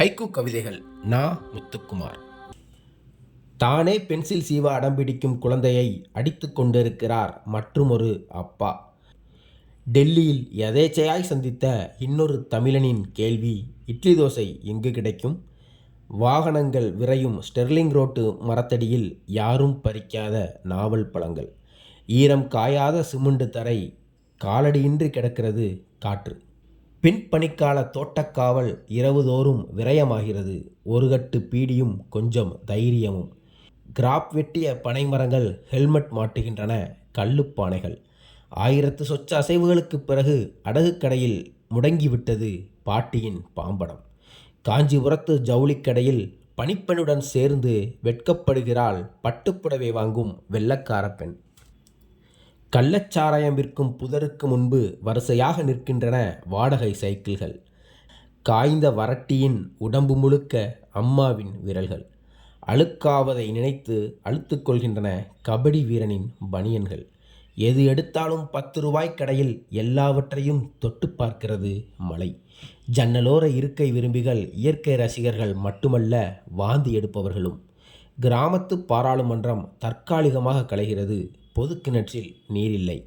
Haiku கவிதைகள் நா. முத்துக்குமார். தானே பென்சில் சீவ அடம்பிடிக்கும் குழந்தையை அடித்து கொண்டிருக்கிறார் மற்றுமொரு அப்பா. டெல்லியில் எதேச்சையாய் சந்தித்த இன்னொரு தமிழனின் கேள்வி இட்லி தோசை எங்கு கிடைக்கும்? வாகனங்கள் விரையும் ஸ்டெர்லிங் ரோட்டு மரத்தடியில் யாரும் பறிக்காத நாவல் பழங்கள். ஈரம் காயாத சிமெண்ட் தரை காலடியின்றி கிடக்கிறது காற்று. பின்பணிக்கால தோட்டக்காவல் இரவுதோறும் விரயமாகிறது. ஒரு கட்டு பீடியும் கொஞ்சம் தைரியமும். கிராப் வெட்டிய பனைமரங்கள் ஹெல்மெட் மாட்டுகின்றன கல்லுப்பானைகள் ஆயிரத்து சொச்ச அசைவுகளுக்கு பிறகு அடகுக்கடையில் முடங்கிவிட்டது பாட்டியின் பாம்படம். காஞ்சிபுரத்து ஜவுளிக்கடையில் பணிப்பெண்ணுடன் சேர்ந்து வெட்கப்படுகிறாள் பட்டுப்புடவை வாங்கும் வெள்ளக்கார பெண். கள்ளச்சாராயம் விற்கும் புதருக்கு முன்பு வரிசையாக நிற்கின்றன வாடகை சைக்கிள்கள். காய்ந்த வறட்டியின் உடம்பு முழுக்க அம்மாவின் விரல்கள். அழுக்காவதை நினைத்து அழுத்துக்கொள்கின்றன கபடி வீரனின் பனியன்கள். எது எடுத்தாலும் பத்து ரூபாய் கடையில் எல்லாவற்றையும் தொட்டு பார்க்கிறது மலை ஜன்னலோர இருக்கை விரும்பிகள் இயற்கை ரசிகர்கள் மட்டுமல்ல வாந்தி எடுப்பவர்களும். கிராமத்து பாராளுமன்றம் தற்காலிகமாக கலைகிறது. பொது கிணற்றில் நீரில்லை.